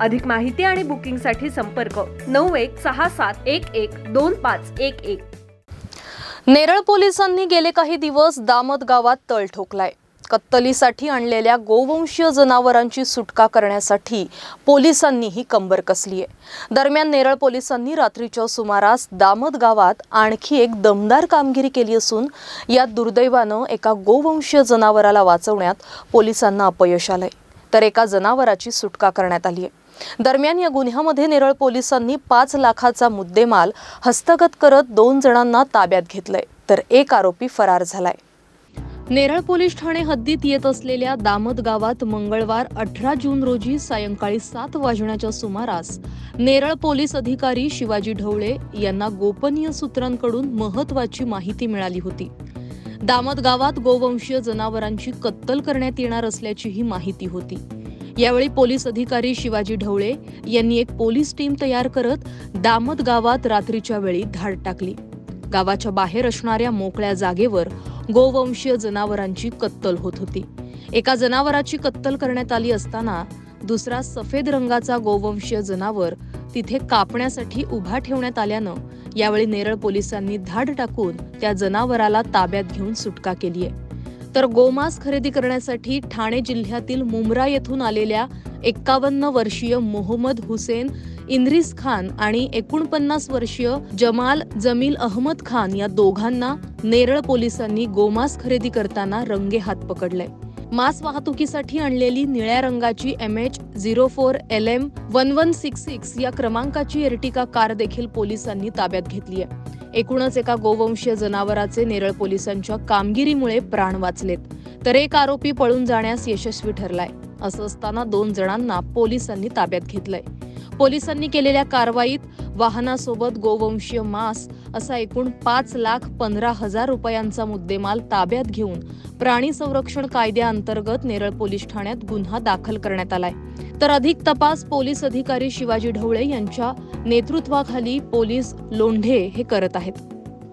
अधिक माहिती आणि बुकिंगसाठी संपर्क नऊ एक सहा सात एक एक दोन पाच एक एक. नेरळ पोलिसांनी गेले काही दिवस दामत गावात तळ ठोकलाय. कत्तलीसाठी आणलेल्या गोवंशीय जनावरांची सुटका करण्यासाठी पोलिसांनी ही कंबर कसली आहे दरम्यान नेरळ पोलिसांनी रात्रीच्या सुमारास दामत गावात आणखी एक दमदार कामगिरी केली असून यात दुर्दैवानं एका गोवंशीय जनावराला वाचवण्यात पोलिसांना अपयश आलंय. तर एका जनावराची सुटका करण्यात आली आहे दरम्यान या गुन्ह्यामध्ये नेरळ पोलिसांनी पाच लाखाचा मुद्देमाल हस्तगत करत दोन जणांना ताब्यात घेतलंय. तर एक आरोपी फरार झालाय. नेरळ पोलीस ठाणे हद्दीत येत असलेल्या दामत गावात मंगळवार अठरा जून रोजी सायंकाळी सात वाजण्याच्या सुमारास नेरळ पोलीस अधिकारी शिवाजी ढवळे यांना गोपनीय सूत्रांकडून महत्वाची माहिती मिळाली होती. दामत गावात गोवंशीय जनावरांची कत्तल करण्यात येणार असल्याची ही माहिती होती. यावेळी पोलीस अधिकारी शिवाजी ढवळे यांनी एक पोलीस टीम तयार करत दामत गावात रात्रीच्या वेळी धाड टाकली. गावाच्या बाहेर असणाऱ्या मोकळ्या जागेवर गोवंशीय जनावरांची कत्तल होत होती. एका जनावराची कत्तल करण्यात आली असताना दुसरा सफेद रंगाचा गोवंशीय जनावर तिथे कापण्यासाठी उभा ठेवण्यात आल्यानं यावेळी नेरळ पोलिसांनी धाड टाकून त्या जनावराला ताब्यात घेऊन सुटका केली आहे तर गोमांस खरेदी करण्यासाठी ठाणे जिल्ह्यातील मुंब्रा येथून आलेल्या एक्कावन्न वर्षीय मोहम्मद हुसेन इंद्रिस खान आणि एकोणपन्नास वर्षीय जमाल जमील अहमद खान या दोघांना नेरळ पोलिसांनी गोमांस खरेदी करताना रंगे हात पकडले. मांस वाहतुकीसाठी आणलेली निळ्या रंगाची M H zero four L M one one six six या क्रमांकाची एर्टिका कार देखील पोलिसांनी ताब्यात घेतली आहे. एकूणच एका गोवंशीय जनावराचे नेरळ पोलिसांच्या कामगिरीमुळे प्राण वाचलेत. तर एक आरोपी पळून जाण्यास यशस्वी ठरलाय असं असताना दोन जणांना पोलिसांनी ताब्यात घेतलंय. पोलिसांनी केलेल्या कारवाईत वाहनासोबत गोवंशीय मांस असा एकूण पाच लाख पंधरा हजार रुपयांचा मुद्देमाल ताब्यात घेऊन प्राणी संरक्षण कायद्याअंतर्गत नेरळ पोलीस ठाण्यात गुन्हा दाखल करण्यात आलाय. तर अधिक तपास पोलीस अधिकारी शिवाजी ढवळे यांच्या नेतृत्वाखाली पोलीस लोंढे हे करत आहेत.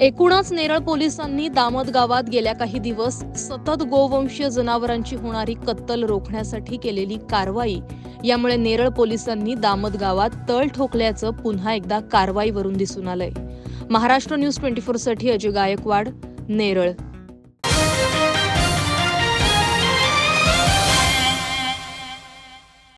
एकूणच नेरळ पोलिसांनी दामत गावात गेल्या काही दिवस सतत गोवंशीय जनावरांची होणारी कत्तल रोखण्यासाठी केलेली कारवाई. यामुळे नेरळ पोलिसांनी दामत गावात तळ ठोकल्याचं पुन्हा एकदा कारवाईवरून दिसून आलंय. महाराष्ट्र न्यूज ट्वेंटी फोरसाठी अजय गायकवाड नेरळ.